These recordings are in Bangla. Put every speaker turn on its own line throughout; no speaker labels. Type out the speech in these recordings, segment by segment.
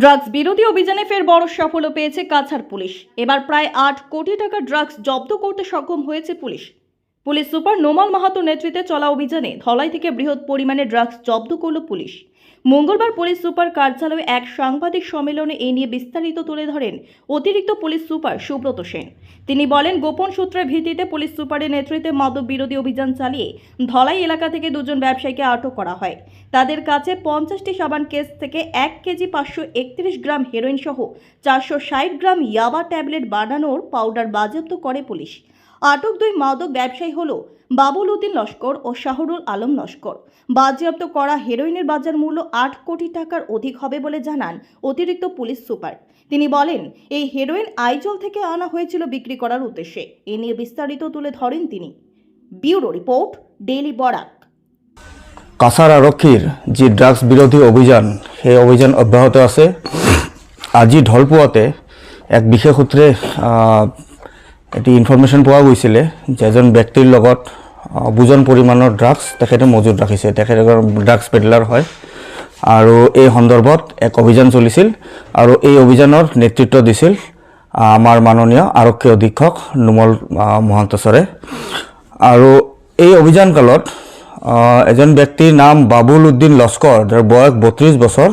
ড্রাগস বিরোধী অভিযানে ফের বড় সাফল্য পেয়েছে কাছাড় পুলিশ। এবার প্রায় আট কোটি টাকা ড্রাগস জব্দ করতে সক্ষম হয়েছে police. Police super Nomal Mahato নেতৃত্বে চলা অভিযানে ধলাই থেকে বৃহৎ পরিমাণে ড্রাগস জব্দ করল পুলিশ। মঙ্গলবার পুলিশ সুপার কার্যালয়ে এক সাংবাদিক সম্মেলনে এই নিয়ে বিস্তারিত তুলে ধরেন অতিরিক্ত পুলিশ সুপার সুব্রত সেন। তিনি বলেন, গোপন সূত্রের ভিত্তিতে পুলিশ সুপারের নেতৃত্বে মাদক বিরোধী অভিযান চালিয়ে ধলাই এলাকা থেকে দুজন ব্যবসায়ীকে আটক করা হয়। তাদের কাছে পঞ্চাশটি সাবান কেস থেকে এক কেজি পাঁচশো একত্রিশ গ্রাম হেরোইন সহ চারশো ষাট গ্রাম ইয়াবা ট্যাবলেট বানানোর পাউডার বাজেয়াপ্ত করে পুলিশ। আটক দুই মাদক ব্যবসায়ী হল বাবুল উদ্দিন লস্কর ও শাহরুল আলম লস্কর। বাজেয়াপ্ত করা হেরোইনের বাজার মূল্য আট কোটি টাকার অধিক হবে বলে জানান অতিরিক্ত পুলিশ সুপার। তিনি বলেন এই হেরোইন আইজল থেকে আনা হয়েছিল বিক্রি করার উদ্দেশ্যে। এ নিয়ে বিস্তারিত তুলে ধরেন তিনি। Bureau report daily Barak.
Cachar আৰক্ষীৰ যে ড্রাগস বিরোধী অভিযান সেই অভিযান অব্যাহত আছে। আজি ঢলপুৱাতে এক বিশেষ আহ, এটি ইনফৰ্মেশ্যন পোৱা গৈছিলে যে এজন ব্যক্তিৰ লগত বুজন পৰিমাণৰ ড্ৰাগছ তেখেতে মজুত ৰাখিছে। তেখেত ড্ৰাগছ পেডলাৰ হয়। আৰু এই সন্দৰ্ভত এক অভিযান চলিছিল আৰু এই অভিযানৰ নেতৃত্ব দিছিল আমাৰ মাননীয় আৰক্ষী অধীক্ষক নোমল মহন্ত ছাৰে আৰু এই অভিযান কালত এজন ব্যক্তিৰ নাম বাবুল উদ্দিন লস্কৰ যাৰ বয়স বত্ৰিছ বছৰ।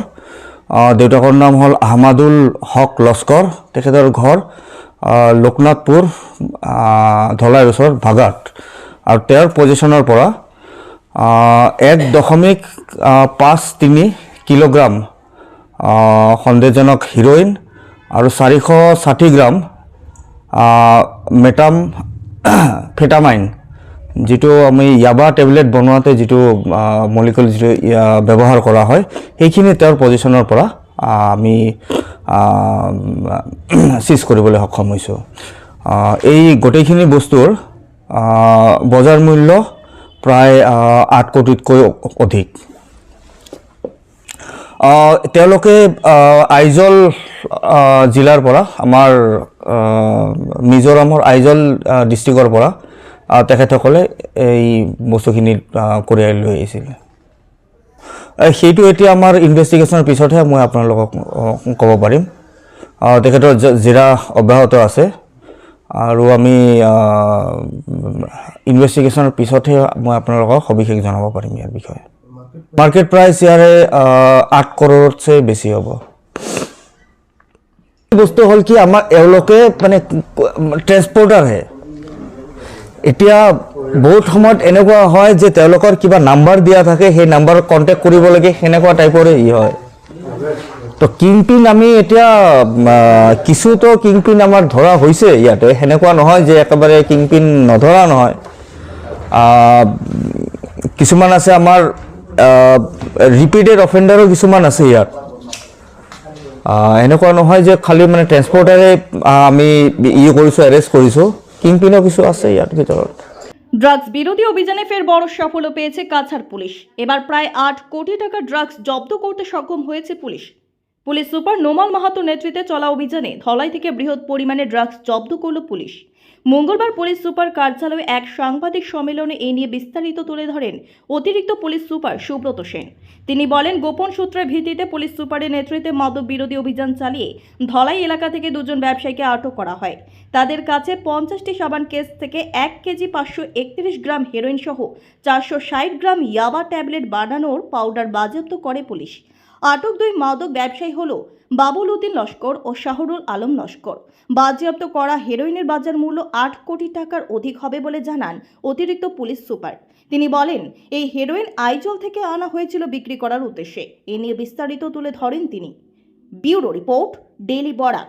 দেউতাকৰ নাম হ'ল আহমাদুল হক লস্কৰ। তেখেতৰ ঘৰ লোকনাথপুৰ আহ, ধলাইৰ ওচৰত ভাগাত আৰু তেওঁৰ পজিশ্যনৰ পৰা এক দশমিক পাঁচ তিনি কিলোগ্ৰাম সন্দেহজনক হিৰ'ইন আৰু চাৰিশ ষাঠি গ্ৰাম মেটাম ফেটামাইন যিটো আমি ইয়াবা টেবলেট বনোৱাতে যিটো মলিকুল যিটো ব্যৱহাৰ কৰা হয় সেইখিনি তেওঁৰ পজিশ্যনৰ পৰা আমি চিজ কৰিবলৈ সক্ষম হৈছোঁ। এই গোটেইখিনি বস্তুৰ বজাৰ মূল্য প্ৰায় আঠ কোটিতকৈ অধিক। তেওঁলোকে আইজল জিলাৰ পৰা আমাৰ মিজোৰামৰ আইজল ডিষ্ট্ৰিক্টৰ পৰা তেখেতসকলে এই বস্তুখিনি কঢ়িয়াই লৈ আহিছিলে। আহ, সেইটো এতিয়া আমাৰ ইনভেষ্টিগেশ্যনৰ পিছতহে মই আপোনালোকক ক'ব পাৰিম। তেখেতৰ জেৰা অব্যাহত আছে। আৰু আমি ইনভেষ্টিগেশ্যনৰ পিছতহে মই আপোনালোকক সবিশেষ জনাব পাৰিম ইয়াৰ বিষয়ে। মাৰ্কেট প্ৰাইচ ইয়াৰে আঠ কৰৰতছে বেছি হ'ব। বস্তু হ'ল কি, আমাৰ এওঁলোকে মানে ট্ৰেন্সপৰ্টাৰহে এতিয়া বহুত সময়ত এনেকুৱা হয় যে তেওঁলোকৰ কিবা নাম্বাৰ দিয়া থাকে, সেই নাম্বাৰত কণ্টেক্ট কৰিব লাগে, সেনেকুৱা টাইপৰে ই হয়। তো কিংপিন আমি এতিয়া কিছুতো কিংপিন আমাৰ ধৰা হৈছে ইয়াতে, সেনেকুৱা নহয় যে একেবাৰে কিংপিন নধৰা নহয়। কিছুমান আছে আমাৰ ৰিপিটেড অফেণ্ডাৰো কিছুমান আছে ইয়াত। এনেকুৱা নহয় যে খালি মানে ট্ৰেন্সপৰ্টাৰে আমি ই কৰিছোঁ এৰেষ্ট কৰিছোঁ। কিংপিনো কিছু আছে ইয়ার ভিতৰত
ড্রাগস বিরোধী অভিযানে ফের বড় সাফল্য পেয়েছে কাছাড় পুলিশ। এবার প্রায় আট কোটি টাকা ড্রাগস জব্দ করতে সক্ষম হয়েছে police. Police super Nomal Mahato নেতৃত্বে চলা অভিযানে ধলাই থেকে বৃহৎ পরিমাণে ড্রাগস জব্দ করল পুলিশ। মঙ্গলবার পুলিশ সুপার কার্যালয়ে এক সাংবাদিক সম্মেলনে এই নিয়ে বিস্তারিত তুলে ধরেন অতিরিক্ত পুলিশ সুপার সুব্রত সেন। তিনি বলেন, গোপন সূত্রের ভিত্তিতে পুলিশ সুপারের নেতৃত্বে মাদক বিরোধী অভিযান চালিয়ে ধলাই এলাকা থেকে দুজন ব্যবসায়ীকে আটক করা হয়। তাদের কাছে পঞ্চাশটি সাবান কেস থেকে এক কেজি পাঁচশো একত্রিশ গ্রাম হেরোইন সহ চারশো ষাট গ্রাম ইয়াবা ট্যাবলেট বানানোর পাউডার বাজেয়াপ্ত করে পুলিশ। আটক দুই মাদক ব্যবসায়ী হল বাবুল উদ্দিন লস্কর ও শাহরুল আলম লস্কর। বাজেয়াপ্ত করা হেরোইনের বাজার মূল্য আট কোটি টাকার অধিক হবে বলে জানান অতিরিক্ত পুলিশ সুপার। তিনি বলেন, এই হেরোইন আইজল থেকে আনা হয়েছিল বিক্রি করার উদ্দেশ্যে। এ নিয়ে বিস্তারিত তুলে ধরেন তিনি। Bureau report daily Barak.